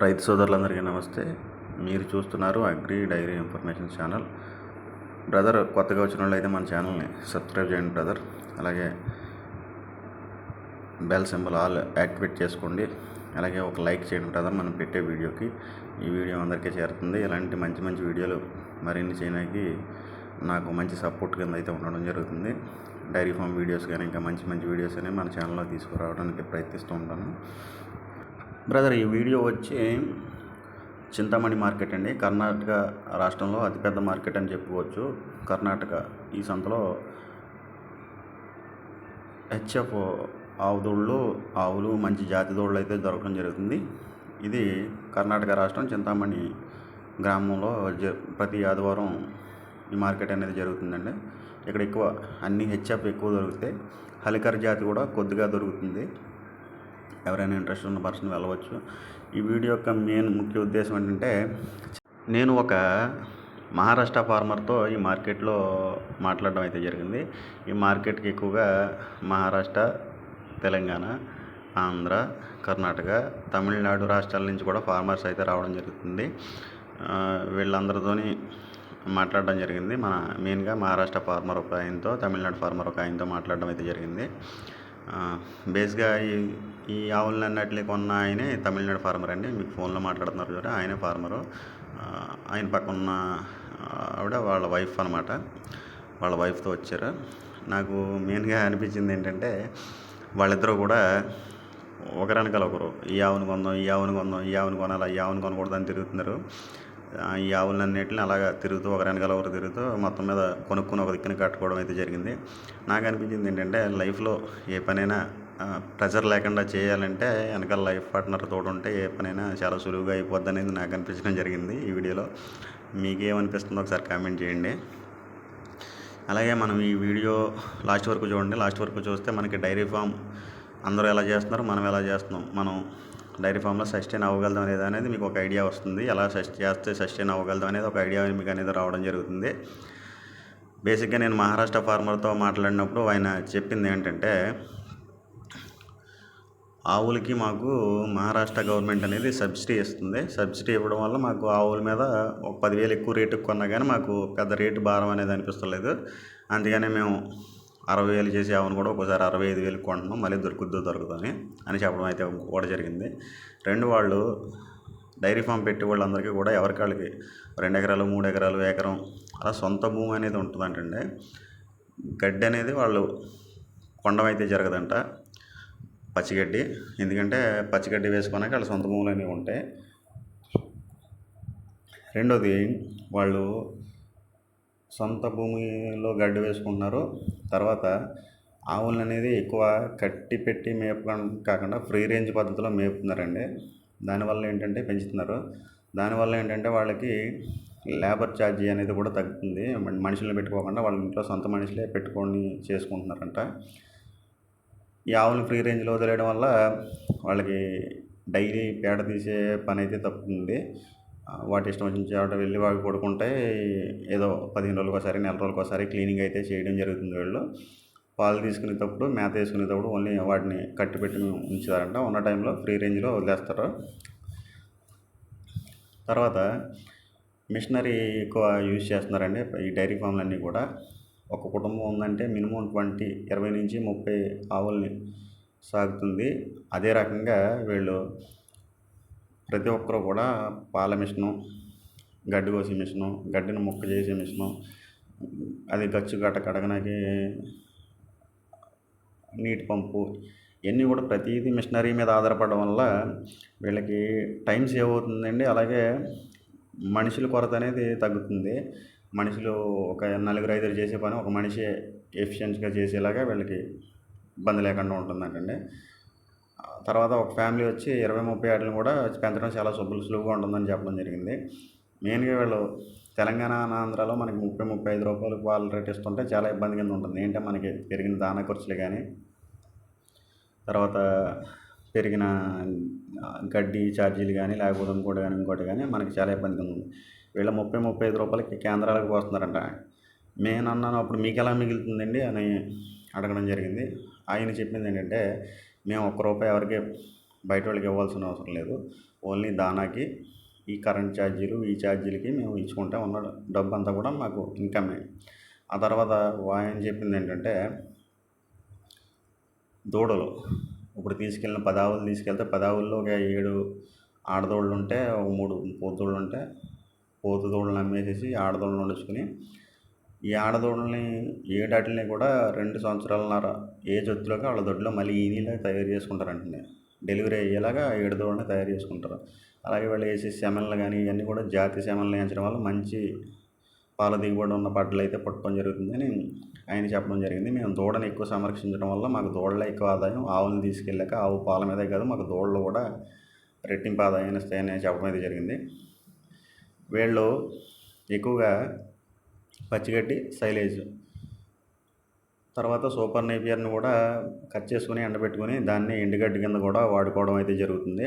రైతు సోదరులందరికీ నమస్తే. మీరు చూస్తున్నారు agri dairy information channel. Brother కొత్తగా వచ్చిన వాళ్ళు అయితే మన ఛానల్ని సబ్స్క్రైబ్ చేయండి బ్రదర్. అలాగే బెల్ సింబల్ ఆల్ యాక్టివేట్ చేసుకోండి. అలాగే ఒక లైక్ చేయండి బ్రదర్ మనం పెట్టే వీడియోకి. ఈ వీడియో అందరికీ చేరుతుంది. ఇలాంటి మంచి మంచి వీడియోలు మరిన్ని చేయడానికి నాకు మంచి సపోర్ట్ కింద అయితే ఉండడం జరుగుతుంది. డైరీ ఫామ్ వీడియోస్ కానీ ఇంకా మంచి మంచి వీడియోస్ అనేవి మన ఛానల్లో తీసుకురావడానికి ప్రయత్నిస్తూ ఉంటాను. బ్రదర్ ఈ వీడియో వచ్చి చింతామణి మార్కెట్ అండి. కర్ణాటక రాష్ట్రంలో అతిపెద్ద మార్కెట్ అని చెప్పుకోవచ్చు. కర్ణాటక ఈ సంతలో హెచ్ఎఫ్ ఆవు ఆవులు మంచి జాతి దోళ్ళు అయితే దొరకడం జరుగుతుంది. ఇది కర్ణాటక రాష్ట్రం చింతామణి గ్రామంలో జ ప్రతి ఆదివారం ఈ మార్కెట్ అనేది జరుగుతుందండి. ఇక్కడ ఎక్కువ అన్ని హెచ్ఎఫ్ ఎక్కువ దొరుకుతాయి హలికర్ జాతి కూడా కొద్దిగా దొరుకుతుంది. ఎవరైనా ఇంట్రెస్ట్ ఉన్న పర్సన్ వెళ్ళవచ్చు. ఈ వీడియో యొక్క మెయిన్ ముఖ్య ఉద్దేశం ఏంటంటే నేను ఒక మహారాష్ట్ర ఫార్మర్తో ఈ మార్కెట్లో మాట్లాడడం అయితే జరిగింది. ఈ మార్కెట్కి ఎక్కువగా మహారాష్ట్ర తెలంగాణ ఆంధ్ర కర్ణాటక తమిళనాడు రాష్ట్రాల నుంచి కూడా ఫార్మర్స్ అయితే రావడం జరుగుతుంది. వీళ్ళందరితోని మాట్లాడడం జరిగింది. మన మెయిన్గా మహారాష్ట్ర ఫార్మర్ ఒక ఆయనతో తమిళనాడు ఫార్మర్ ఒక ఆయనతో మాట్లాడడం అయితే జరిగింది. బేస్గా ఈ ఈ ఆవులన్నిటిని కొన్న ఆయనే తమిళనాడు ఫార్మర్ అండి. మీకు ఫోన్లో మాట్లాడుతున్నారు చూడ ఆయనే ఫార్మరు. ఆయన పక్కన ఉన్న ఆవిడ వాళ్ళ వైఫ్ అనమాట వాళ్ళ వైఫ్తో వచ్చారు. నాకు మెయిన్గా అనిపించింది ఏంటంటే వాళ్ళిద్దరూ కూడా ఒకరనకాల ఒకరు. ఈ ఆవును కొందాం ఈ ఆవును కొందాం ఈ ఆవును కొనాలి ఈ ఆవును కొనకూడదు అని తిరుగుతున్నారు. ఈ ఈ ఆవులన్నిటిని అలాగా తిరుగుతూ ఒక వెనకాల ఒకరు తిరుగుతూ మొత్తం మీద కొనుక్కుని ఒక దిక్కున కట్టుకోవడం అయితే జరిగింది. నాకు అనిపించింది ఏంటంటే లైఫ్లో ఏ పనైనా ప్రెజర్ లేకుండా చేయాలంటే వెనకాల లైఫ్ పార్ట్నర్ తోడు ఉంటే ఏ పనైనా చాలా సులువుగా అయిపోద్ది అనేది నాకు అనిపించడం జరిగింది ఈ వీడియోలో. మీకేమనిపిస్తుందో ఒకసారి కామెంట్ చేయండి. అలాగే మనం ఈ వీడియో లాస్ట్ వరకు చూడండి. లాస్ట్ వరకు చూస్తే మనకి డైరీ ఫామ్ అందరూ ఎలా చేస్తున్నారు? మనం ఎలా చేస్తున్నాం? మనం డైరీ ఫామ్లో సస్టైన్ అవ్వగలుగుతాం అనేది అనేది మీకు ఒక ఐడియా వస్తుంది. ఎలా సస్ట్ చేస్తే సస్టైన్ అవ్వగలుగుతాం అనేది ఒక ఐడియా మీకు అనేది రావడం జరుగుతుంది. బేసిక్గా నేను మహారాష్ట్ర ఫార్మర్తో మాట్లాడినప్పుడు ఆయన చెప్పింది ఏంటంటే ఆవులకి మాకు మహారాష్ట్ర గవర్నమెంట్ అనేది సబ్సిడీ ఇస్తుంది. సబ్సిడీ ఇవ్వడం వల్ల మాకు ఆవుల మీద ఒక పదివేలు ఎక్కువ రేటుకి కొన్నా కానీ మాకు పెద్ద రేటు భారం అనేది అనిపిస్తలేదు. అందుకనే మేము అరవై వేలు చేసే ఆవును కూడా ఒకసారి అరవై ఐదు వేలకు కొంటున్నాం. మళ్ళీ దొరుకుద్దో దొరుకుతుంది అని చెప్పడం అయితే కూడా జరిగింది. రెండు వాళ్ళు డైరీ ఫామ్ పెట్టి వాళ్ళందరికీ కూడా ఎవరికి వాళ్ళకి రెండు ఎకరాలు మూడు ఎకరాలు ఎకరం అలా సొంత భూమి అనేది ఉంటుందంటండి. గడ్డి అనేది వాళ్ళు కొండమైతే జరగదంట. పచ్చిగడ్డి. ఎందుకంటే పచ్చిగడ్డి వేసుకున్నాక వాళ్ళ సొంత భూములు అనేవి ఉంటాయి. రెండోది వాళ్ళు సొంత భూమిలో గడ్డి వేసుకుంటున్నారు. తర్వాత ఆవులను అనేది ఎక్కువ కట్టి పెట్టి మేపడం కాకుండా ఫ్రీ రేంజ్ పద్ధతిలో మేపుతున్నారండి. దానివల్ల ఏంటంటే పెంచుతున్నారు. దానివల్ల ఏంటంటే వాళ్ళకి లేబర్ ఛార్జీ అనేది కూడా తగ్గుతుంది. మనుషులను పెట్టుకోకుండా వాళ్ళ ఇంట్లో సొంత మనుషులే పెట్టుకొని చేసుకుంటున్నారంట. ఈ ఆవులు ఫ్రీ రేంజ్లో వదిలేయడం వల్ల వాళ్ళకి డైలీ పేడ తీసే పని అయితే తప్పుతుంది వాటి ఇష్టం వచ్చిన చోట వెళ్ళి వాటి పడుకుంటే ఏదో పదిహేను రోజులకోసారి నెల రోజులకోసారి ఒకసారి క్లీనింగ్ అయితే చేయడం జరుగుతుంది వీళ్ళు. పాలు తీసుకునేటప్పుడు మేత వేసుకునేటప్పుడు ఓన్లీ వాటిని కట్టి పెట్టి ఉంచుతారంట. ఉన్న టైంలో ఫ్రీ రేంజ్లో వదిలేస్తారు. తర్వాత మిషనరీ ఎక్కువ యూజ్ చేస్తున్నారండి. ఈ డైరీ ఫామ్లన్నీ కూడా. ఒక కుటుంబం ఉందంటే మినిమం ట్వంటీ ఇరవై నుంచి ముప్పై ఆవుల్ని సాగుతుంది. అదే రకంగా వీళ్ళు ప్రతి ఒక్కరూ కూడా పాల మిషను గడ్డి కోసే మిషను గడ్డిని ముక్క చేసే మిషను అది గచ్చు గట్ట కడగడానికి నీటి పంపు ఇవన్నీ కూడా ప్రతిదీ మిషనరీ మీద ఆధారపడడం వల్ల వీళ్ళకి టైం సేవ్ అవుతుందండి. అలాగే మనుషుల కొరత అనేది తగ్గుతుంది. మనుషులు ఒక నలుగురు ఐదుగురు చేసే పని ఒక మనిషి ఎఫిషియన్స్గా చేసేలాగా వీళ్ళకి ఇబ్బంది లేకుండా ఉంటుందంటండి. తర్వాత ఒక ఫ్యామిలీ వచ్చి ఇరవై ముప్పై ఆటలను కూడా పెంచడం చాలా సులువు సులువుగా ఉంటుందని చెప్పడం జరిగింది. మెయిన్గా వీళ్ళు తెలంగాణ ఆంధ్రాలో మనకి ముప్పై ముప్పై ఐదు రూపాయలు పాలు రేట్ ఇస్తుంటే చాలా ఇబ్బంది కింద ఉంటుంది. ఏంటంటే మనకి పెరిగిన దానా ఖర్చులు కానీ తర్వాత పెరిగిన గడ్డి ఛార్జీలు కానీ లేకపోతే ఇంకోటి కానీ ఇంకోటి కానీ మనకి చాలా ఇబ్బంది కింద ఉంది వీళ్ళ ముప్పై ముప్పై ఐదు రూపాయలకి కేంద్రాలకు పోస్తున్నారంట. నేను అన్నాను అప్పుడు మీకు ఎలా మిగులుతుందండి అని అడగడం జరిగింది. ఆయన చెప్పింది ఏంటంటే మేము ఒక్క రూపాయి ఎవరికి బయట వాళ్ళకి ఇవ్వాల్సిన అవసరం లేదు. ఓన్లీ దానాకి ఈ కరెంట్ ఛార్జీలు ఈ ఛార్జీలకి మేము ఇచ్చుకుంటే ఉన్న డబ్బు అంతా కూడా మాకు ఇన్కమే ఆ తర్వాత ఆయన చెప్పింది ఏంటంటే దూడలు. ఇప్పుడు తీసుకెళ్ళిన పదావులు తీసుకెళ్తే పదావుల్లో ఒక ఏడు ఆడదోళ్ళు ఉంటే ఒక మూడు పోతుదూడలు ఉంటే పోతు దూడలను అమ్మేసేసి ఆడదూడలను ఉంచుకుని ఈ ఆడదూడల్ని ఏడాటిని కూడా రెండు సంవత్సరాలన్నర ఏజ్ వచ్చేలోగా వాళ్ళ దొడ్లో మళ్ళీ ఈనీలా తయారు చేసుకుంటారంటండి డెలివరీ అయ్యేలాగా ఏడు దూడని తయారు చేసుకుంటారు. అలాగే వాళ్ళు వేసే సెమన్లు కానీ ఇవన్నీ కూడా జాతి సెమన్లు వేయించడం వల్ల మంచి పాల దిగుబడి ఉన్న పడ్డలు అయితే పుట్టడం జరుగుతుందని ఆయన చెప్పడం జరిగింది. మేము దూడని ఎక్కువ సంరక్షించడం వల్ల మాకు దూడలో ఎక్కువ ఆదాయం ఆవులను తీసుకెళ్ళాక ఆవు పాల మీదే కాదు మాకు దూడలు కూడా రెట్టింపు ఆదాయాన్ని ఇస్తాయని చెప్పడం అయితే జరిగింది. వీళ్ళు ఎక్కువగా పచ్చిగడ్డి సైలేజ్ తర్వాత సూపర్ నేపియర్ని కూడా కట్ చేసుకుని ఎండబెట్టుకుని దాన్ని ఎండుగడ్డి కింద కూడా వాడుకోవడం అయితే జరుగుతుంది.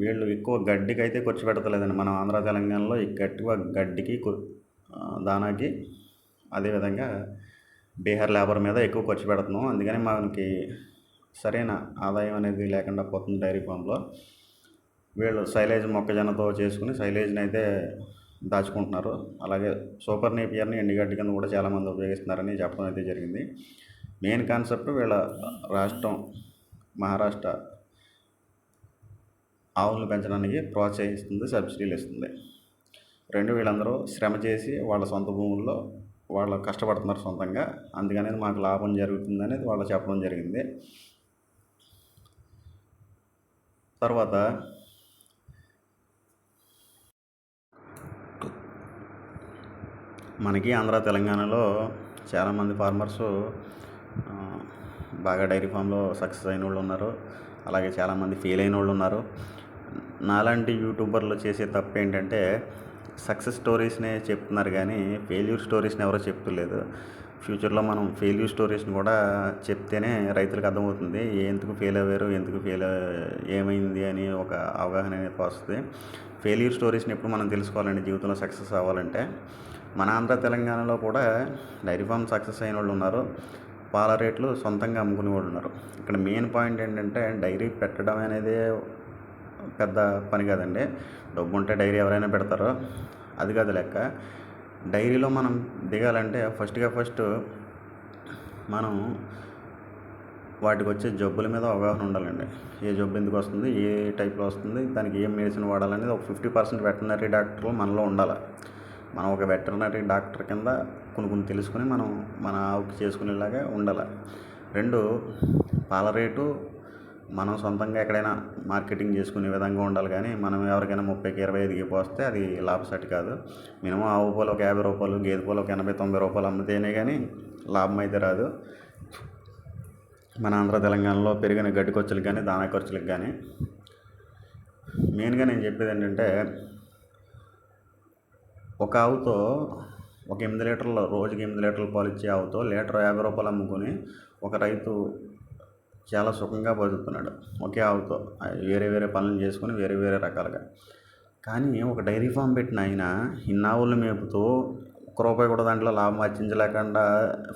వీళ్ళు ఎక్కువ గడ్డికి అయితే ఖర్చు పెడతలేదండి మనం ఆంధ్ర తెలంగాణలో ఎక్కువ గడ్డికి దానాకి అదేవిధంగా బీహార్ లేబర్ మీద ఎక్కువ ఖర్చు పెడుతున్నాం. అందుకని మనకి సరైన ఆదాయం అనేది లేకుండా పోతుంది డైరీ ఫామ్లో. వీళ్ళు సైలేజ్ మొక్కజొన్నతో చేసుకుని సైలేజ్ని అయితే దాచుకుంటున్నారు. అలాగే సూపర్ నేపియర్ని ఎండుగడ్డి కింద కూడా చాలామంది ఉపయోగిస్తున్నారని చెప్పడం అయితే జరిగింది. మెయిన్ కాన్సెప్ట్ వీళ్ళ రాష్ట్రం మహారాష్ట్ర ఆవులను పెంచడానికి ప్రోత్సహిస్తుంది సబ్సిడీలు ఇస్తుంది. రెండు వీళ్ళందరూ శ్రమ చేసి వాళ్ళ సొంత భూముల్లో వాళ్ళు కష్టపడుతున్నారు సొంతంగా. అందుకనేది మాకు లాభం జరుగుతుంది అనేది వాళ్ళు చెప్పడం జరిగింది. తర్వాత మనకి ఆంధ్ర తెలంగాణలో చాలామంది ఫార్మర్స్ బాగా డైరీ ఫామ్లో సక్సెస్ అయిన వాళ్ళు ఉన్నారు. అలాగే చాలామంది ఫెయిల్ అయిన వాళ్ళు ఉన్నారు. నాలాంటి యూట్యూబర్లు చేసే తప్పు ఏంటంటే సక్సెస్ స్టోరీస్నే చెప్తున్నారు కానీ ఫెయిల్యూర్ స్టోరీస్ని ఎవరో చెప్తలేదు. ఫ్యూచర్లో మనం ఫెయిల్యూర్ స్టోరీస్ని కూడా చెప్తేనే రైతులకు అర్థమవుతుంది ఎందుకు ఫెయిల్ అయ్యారు ఎందుకు ఫెయిల్ ఏమైంది? అని ఒక అవగాహన అనేది వస్తుంది. ఫెయిల్యూర్ స్టోరీస్ని ఎప్పుడు మనం తెలుసుకోవాలండి? జీవితంలో సక్సెస్ అవ్వాలంటే. మన ఆంధ్ర తెలంగాణలో కూడా డైరీ ఫామ్ సక్సెస్ అయిన వాళ్ళు ఉన్నారు. పాల రేట్లు సొంతంగా అమ్ముకునే వాళ్ళు ఉన్నారు. ఇక్కడ మెయిన్ పాయింట్ ఏంటంటే డైరీ పెట్టడం అనేది పెద్ద పని కాదండి. డబ్బు ఉంటే డైరీ ఎవరైనా పెడతారు. అది కాదు లెక్క. డైరీలో మనం దిగాలంటే ఫస్ట్గా ఫస్ట్ మనం వాటికి వచ్చే జబ్బుల మీద అవగాహన ఉండాలండి. ఏ జబ్బు ఎందుకు వస్తుంది? ఏ టైప్లో వస్తుంది? దానికి ఏం మెడిసిన్ వాడాలనేది ఒక ఫిఫ్టీ పర్సెంట్ వెటనరీ డాక్టర్లు మనలో ఉండాలి. మనం ఒక వెటర్నరీ డాక్టర్ కింద కొన్ని కొన్ని తెలుసుకుని మనం మన ఆవుకి చేసుకునేలాగా ఉండాలి. రెండు పాల రేటు మనం సొంతంగా ఎక్కడైనా మార్కెటింగ్ చేసుకునే విధంగా ఉండాలి కానీ మనం ఎవరికైనా ముప్పైకి ఇరవై ఐదుకి పోస్తే అది లాభసాటి కాదు. మినిమం ఆవు పాలు ఒక యాభై రూపాయలు గేదె పాలు ఒక ఎనభై తొంభై రూపాయలు అమ్మితేనే కానీ లాభం అయితే రాదు. మన ఆంధ్ర తెలంగాణలో పెరిగిన గడ్డి ఖర్చులకు కానీ దానా ఖర్చులకు కానీ మెయిన్గా నేను చెప్పేది ఏంటంటే ఒక ఆవుతో ఒక ఎనిమిది లీటర్లు రోజుకి ఎనిమిది లీటర్ల పాలు ఇచ్చే ఆవుతో లీటర్ యాభై రూపాయలు అమ్ముకొని ఒక రైతు చాలా సుఖంగా బతుకుతున్నాడు. ఒకే ఆవుతో. వేరే వేరే పనులు చేసుకొని వేరే వేరే రకాలుగా. కానీ ఒక డైరీ ఫామ్ పెట్టిన ఆయన ఇన్ని ఆవులు మేపుతూ ఒక్క రూపాయి కూడా దాంట్లో లాభం ఆర్జించలేకుండా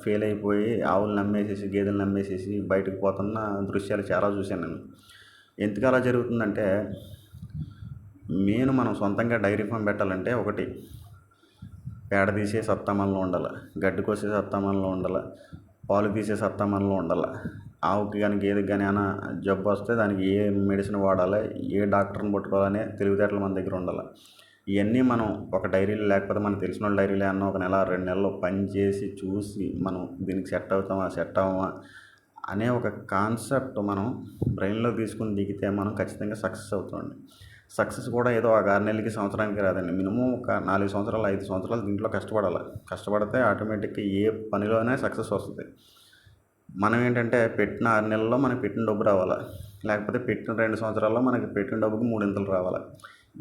ఫెయిల్ అయిపోయి ఆవులను నమ్మేసేసి గేదెలు నమ్మేసేసి బయటకు పోతున్న దృశ్యాలు చాలా చూశాను నేను. ఎందుకు అలా జరుగుతుందంటే మెయిన్ మనం సొంతంగా డైరీ ఫామ్ పెట్టాలంటే ఒకటి పేడ తీసే సత్తా మనలో ఉండాలి గడ్డి కోసే సత్తా మనలో ఉండాలి పాలు తీసే సత్తా మనలో ఉండాలి. ఆవుకి కానీ గేదెకి కానీ ఏమైనా జబ్బు వస్తే దానికి ఏ మెడిసిన్ వాడాలి ఏ డాక్టర్ని పట్టుకోవాలనే తెలివితేటలు మన దగ్గర ఉండాలి. ఇవన్నీ మనం ఒక డైరీలో లేకపోతే మనకు తెలిసిన వాళ్ళ డైరీలో అన్న ఒక నెల రెండు నెలలు పని చేసి చూసి మనం దీనికి సెట్ అవుతామా సెట్ అవ్వమా అనే ఒక కాన్సెప్ట్ మనం బ్రెయిన్లో తీసుకుని దిగితే మనం ఖచ్చితంగా సక్సెస్ అవుతామండి. సక్సెస్ కూడా ఏదో ఒక ఆరు నెలలకి సంవత్సరానికి రాదండి. మినిమం ఒక నాలుగు సంవత్సరాలు ఐదు సంవత్సరాలు దీంట్లో కష్టపడాలి. కష్టపడితే ఆటోమేటిక్గా ఏ పనిలోనే సక్సెస్ వస్తుంది. మనం ఏంటంటే పెట్టిన ఆరు నెలల్లో మనకి పెట్టిన డబ్బు రావాలి? లేకపోతే పెట్టిన రెండు సంవత్సరాల్లో మనకి పెట్టిన డబ్బుకి మూడింతలు రావాలి?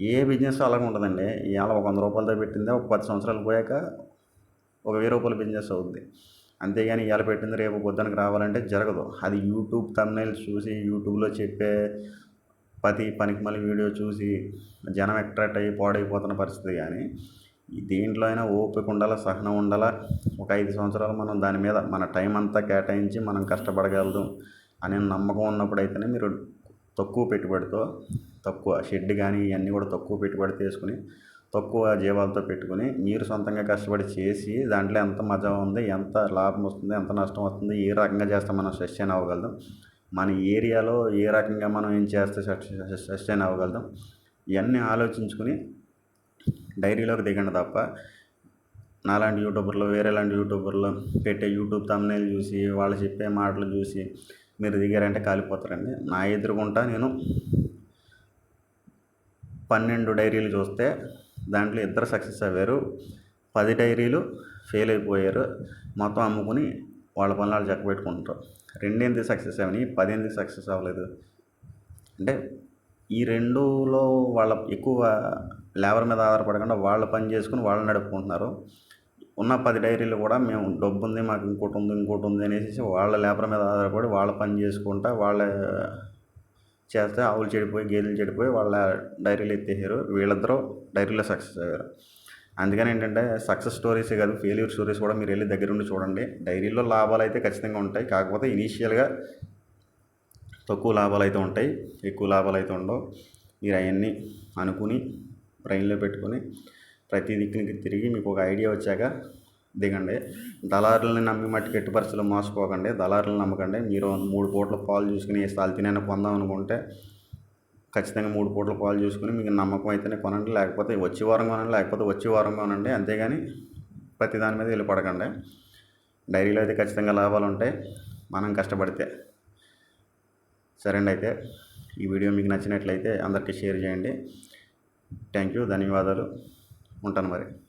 ఏ బిజినెస్ అలాగే ఉంటుందండి ఇవాళ ఒక వంద రూపాయలతో పెట్టిందే ఒక పది సంవత్సరాలు పోయాక ఒక వెయ్యి రూపాయల బిజినెస్ అవుద్ది. అంతేగాని ఇవాళ పెట్టింది రేపు పొద్దునకి రావాలంటే జరగదు. అది యూట్యూబ్ thumbnails చూసి యూట్యూబ్లో చెప్పే ప్రతి పనికి మళ్ళీ వీడియో చూసి జనం అట్రాక్ట్ అయ్యి పాడైపోతున్న పరిస్థితి కానీ దీంట్లో దేంట్లో అయినా ఓపిక ఉండాలా సహనం ఉండాలా? ఒక ఐదు సంవత్సరాలు మనం దాని మీద మన టైం అంతా కేటాయించి మనం కష్టపడగలదు అనే నమ్మకం ఉన్నప్పుడు అయితేనే మీరు తక్కువ పెట్టుబడితో తక్కువ షెడ్ కానీ ఇవన్నీ కూడా తక్కువ పెట్టుబడి తీసుకుని తక్కువ జీవాలతో పెట్టుకుని మీరు సొంతంగా కష్టపడి చేసి దాంట్లో ఎంత మజా ఉంది ఎంత లాభం వస్తుంది ఎంత నష్టం వస్తుంది ఏ రకంగా చేస్తే మనం సస్టైన్ అవ్వగలుగుతాం మన ఏరియాలో ఏ రకంగా మనం ఏం చేస్తే సస్టైన్ అవ్వగలుగుతాం? ఇవన్నీ ఆలోచించుకుని డైరీలోకి దిగండి తప్ప నాలాంటి యూట్యూబర్లు వేరేలాంటి యూట్యూబర్లు పెట్టే యూట్యూబ్ తమ్నేల్ చూసి వాళ్ళు చెప్పే మాటలు చూసి మీరు దిగారంటే కాలిపోతారండి. నా ఎదురుగుంటా నేను పన్నెండు డైరీలు చూస్తే దాంట్లో ఇద్దరు సక్సెస్ అయ్యారు పది డైరీలు ఫెయిల్ అయిపోయారు మొత్తం అమ్ముకుని వాళ్ళ పనులు వాళ్ళు రెండేంది రెండేందుకు సక్సెస్ అవని పది సక్సెస్ అవ్వలేదు. అంటే ఈ రెండులో వాళ్ళ ఎక్కువ లేబర్ మీద ఆధారపడకుండా వాళ్ళు పని చేసుకుని వాళ్ళు నడుపుకుంటున్నారు. ఉన్న పది డైరీలు కూడా మేము డబ్బు ఉంది మాకు ఇంకోటి ఉంది ఇంకోటి ఉంది అనేసి వాళ్ళ లేబర్ మీద ఆధారపడి వాళ్ళ పని చేసుకుంటా వాళ్ళ చేస్తే ఆవులు చెడిపోయి గేదెలు చెడిపోయి వాళ్ళ డైరీలు ఎత్తేసారు. వీళ్ళిద్దరూ డైరీలో సక్సెస్ అయ్యారు. అందుకని ఏంటంటే సక్సెస్ స్టోరీసే కాదు ఫెయిల్యూర్ స్టోరీస్ కూడా మీరు వెళ్ళి దగ్గరుండి చూడండి. డైరీలో లాభాలు అయితే ఖచ్చితంగా ఉంటాయి. కాకపోతే ఇనీషియల్గా తక్కువ లాభాలు అయితే ఉంటాయి. ఎక్కువ లాభాలు అయితే ఉండవు. మీరు అవన్నీ అనుకుని బ్రెయిన్లో పెట్టుకొని ప్రతి దిక్కునికి తిరిగి మీకు ఒక ఐడియా వచ్చాక దిగండి. దళారులని నమ్మి మట్టి ఎట్టి పరిస్థితుల్లో మోసపోకండి. దళారులను నమ్మకండి. మీరు మూడు పూట్ల పాలు చూసుకుని ఏ స్థాయి తినైనా పొందాం అనుకుంటే ఖచ్చితంగా మూడు పూటల పాలు చూసుకుని మీకు నమ్మకం అయితేనే కొనండి. లేకపోతే వచ్చే వారం కొనండి లేకపోతే వచ్చే వారం కొనండి. అంతేగాని ప్రతి దాని మీద వెళ్ళి పడకండి డైరీలో అయితే ఖచ్చితంగా లాభాలు ఉంటాయి. మనం కష్టపడితే. సరే అండి అయితే. ఈ వీడియో మీకు నచ్చినట్లయితే అందరికీ షేర్ చేయండి. Thank you. ధన్యవాదాలు. ఉంటాను మరి.